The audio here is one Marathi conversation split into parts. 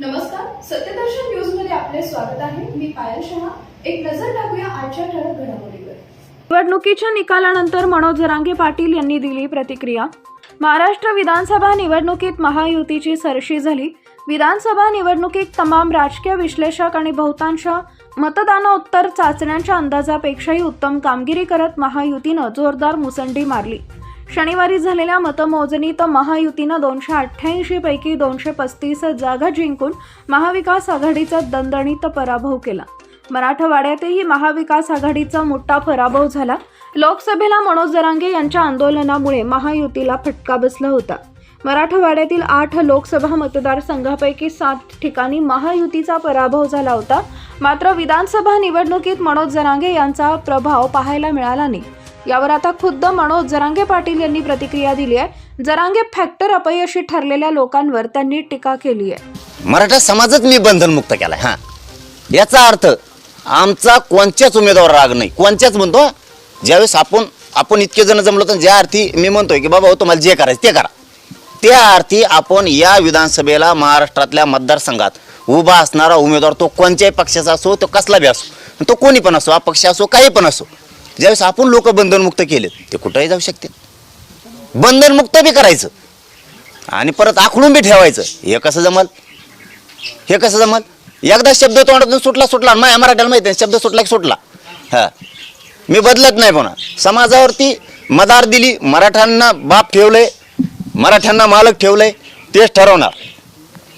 नमस्कार सत्यदर्शन न्यूजमध्ये आपले स्वागत आहे. मी पायल शहा. एक नजर टाकूया आजच्या ठळक घडामोडीवर. निवडणुकीच्या निकालानंतर मनोज जरांगे पाटील यांनी दिली प्रतिक्रिया. महाराष्ट्र विधानसभा निवडणुकीत महायुतीची सरशी झाली. विधानसभा निवडणुकीत तमाम राजकीय विश्लेषक आणि बहुतांश मतदानोत्तर चाचण्यांच्या अंदाजापेक्षाही उत्तम कामगिरी करत महायुतीनं जोरदार मुसंडी मारली. शनिवारी झालेल्या मतमोजणीत महायुतीनं दोनशे अठ्ठ्याऐंशी पैकी दोनशे पस्तीस जागा जिंकून महाविकास आघाडीचा दणदणीत पराभव केला. मराठवाड्यातही महाविकास आघाडीचा मोठा पराभव झाला. लोकसभेला मनोज जरांगे यांच्या आंदोलनामुळे महायुतीला फटका बसला होता. मराठवाड्यातील आठ लोकसभा मतदारसंघापैकी सात ठिकाणी महायुतीचा पराभव झाला होता. मात्र विधानसभा निवडणुकीत मनोज जरांगे यांचा प्रभाव पाहायला मिळाला नाही. यावर आता खुद्द मनोज जरांगे पाटील यांनी प्रतिक्रिया दिली आहे. जरांगे फॅक्टर अपयशी ठरलेल्या लोकांवर त्यांनी टीका केली आहे. मराठा समाजच मी बंधनमुक्त केलाय हा. याचा अर्थ आमचा कोणत्याच उमेदवार राग नाही. कोणत्याच म्हणतो ज्यावेळेस आपण आपण इतके जण जमलो तर ज्या अर्थी मी म्हणतोय की बाबा हो तुम्हाला जे करायचं ते करा. त्या अर्थी आपण या विधानसभेला महाराष्ट्रातल्या मतदारसंघात उभा असणारा उमेदवार तो कोणत्याही पक्षाचा असो तो कसला बी असो तो कोणी पण असो अपक्ष असो काही पण असो ज्यावेळेस आपण लोक बंधनमुक्त केले ते कुठंही जाऊ शकते बंधनमुक्त बी करायचं. आणि परत आखडून बी ठेवायचं. हे कसं जमल? हे कसं जमल? एकदा शब्द तोंडातून सुटला सुटला. माझ्या मराठ्याला माहिती आहे शब्द सुटला की सुटला. हा. मी बदलत नाही पुन्हा. समाजावरती मदार दिली मराठ्यांना बाप ठेवलंय मराठ्यांना मालक ठेवलंय तेच ठरवणार.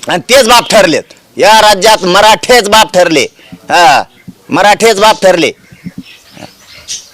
आणि तेच बाप ठरलेत. या राज्यात मराठेच बाप ठरले. हा. मराठेच बाप ठरले.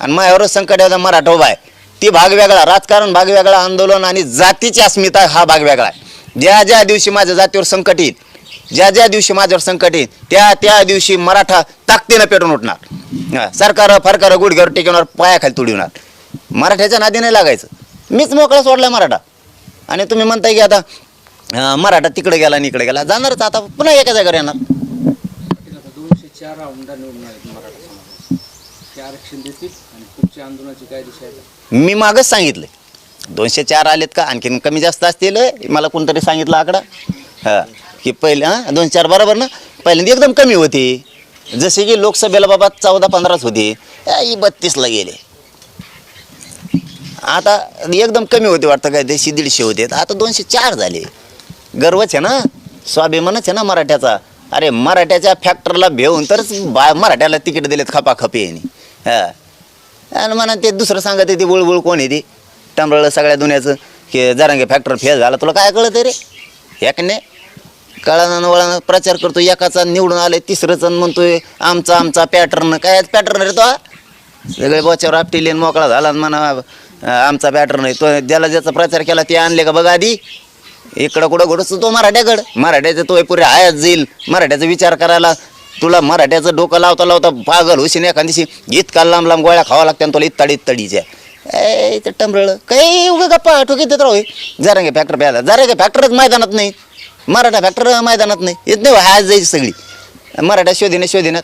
आणि माझ्यावरच संकट मराठा उभा आहे. ती भाग वेगळा राजकारण भाग वेगळा आंदोलन आणि जातीची अस्मिता हा भाग वेगळा आहे. ज्या ज्या दिवशी माझ्या जातीवर संकट येईल ज्या ज्या दिवशी माझ्यावर संकट येईल त्या त्या दिवशी मराठा ताकदीनं पेटून उठणार. सरकार फरकार गुडघ्यावर टेकवणार पायाखाली तुडवणार मराठ्याच्या नादी नाही लागायचं. मीच मोकळा सोडलाय मराठा. आणि तुम्ही म्हणताय की आता मराठा तिकडे गेला आणि इकडे गेला. जाणारच आता पुन्हा एका जागेवर येणार. आरक्षण देतील आणि पुढच्या आंदोलनाची काय दिशा आहे मी मागच सांगितलं. दोनशे चार आलेत का? आणखीन कमी जास्त असतील मला कोणतरी सांगितलं आकडा? हा की पहिले हां दोन चार बरोबर ना? पहिल्यांदा एकदम कमी होती. जसे की लोकसभेला बाबा चौदा पंधराच होती. ही बत्तीसला गेले. आता एकदम कमी होते वाटतं काय? देशी दीडशे होते. आता दोनशे चार झाले. गर्वच आहे ना? स्वाभिमानच आहे ना मराठ्याचा? अरे मराठ्याच्या फॅक्टरला भेऊन तरच बा मराठ्याला तिकीट दिलेत खपाखपी यांनी हा. आणि म्हणा ते दुसरं सांगत ते बुळबुळ कोण आहे ते? टंबळलं सगळ्या दुनियाचं. की जरांगे फॅक्टर फेल झाला. तुला काय कळत रे? एकने कळानं वळानं प्रचार करतो एकाचा निवडून आले तिसरंच म्हणतोय आमचा आमचा पॅटर्न काय पॅटर्न रे तो? हा? सगळे बोच्यावर आपटिलेन मोकळा झाला आणि म्हणा आमचा पॅटर्न आहे. तो ज्याला ज्याचा प्रचार केला ते आणले का बघा आधी? इकडं कुठं घडस तो मराठ्याकडं. मराठ्याचं तो पुरे आयात जाईल. मराठ्याचा विचार करायला तुला मराठ्याचं डोकं लावता लावता पागल होशीन एखाद दिवशी. इतका लांब लांब गोळ्या खावा लागत्या आणि तुला इत्ताडी इत्ताडीच्या ए ते टमरळ. काही उगा गप्पा ठोकीत देत राहू जरा गे फॅक्टर प्यायला. जरा गे फॅक्टरच मैदानात नाही. मराठा फॅक्टर मैदानात नाही. येत नाही हाय जायची सगळी. मराठा शोधीने शोधीनात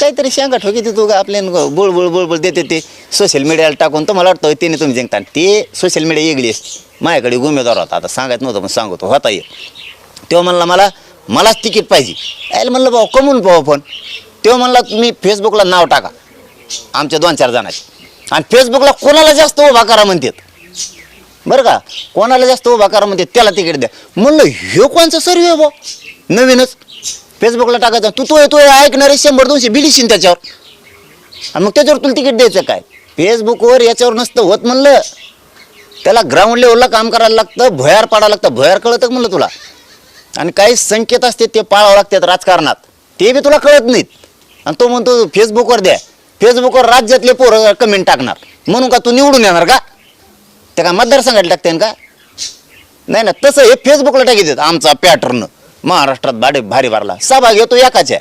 काहीतरी शेंगा ठोकी तू का आपल्या बुळ बुळ बुळबुळ देते ते. सोशल मीडियाला टाकून तर मला वाटतं तिने तुम्ही जिंकता ते सोशल मीडिया वेगळी असते माझ्याकडे उमेदवार होता. आता सांगायचं नव्हतं पण सांगतो. होता ये. तो म्हणला मला मलाच तिकीट पाहिजे. यायला म्हणलं भाऊ कमवून पाहू पण तेव्हा म्हणला तुम्ही फेसबुकला नाव टाका. आमच्या दोन चार जणांचे. आणि फेसबुकला कोणाला जास्त उभा करा म्हणतात बरं का? कोणाला जास्त उभा करा म्हणते त्याला तिकीट द्या. म्हणलं ह्यो कोणचा सर्वे भाऊ? नवीनच. फेसबुकला टाकायचा. तू तो तो ऐकणारे शंभर दोनशे बिलीशील त्याच्यावर. आणि मग त्याच्यावर तुला तिकीट द्यायचं काय? फेसबुकवर याच्यावर नसतं होत म्हणलं. त्याला ग्राउंड लेवलला काम करायला लागतं भयार पाडायला लागतं. भयार कळतं म्हणलं तुला. आणि काही संकेत असते ते पाळावं लागतात राजकारणात. ते बी तुला कळत नाहीत. आणि तो म्हणतो फेसबुकवर द्या. फेसबुकवर राज्यातले पोरं कमेंट टाकणार. म्हणून का तू निवडून येणार का? ते का मतदारसंघात टाकते का? नाही ना तसं हे फेसबुकला टाकी देत आमचा पॅटर्न महाराष्ट्रात भाडे भारी भरला. सभा घेतो एकाच्या.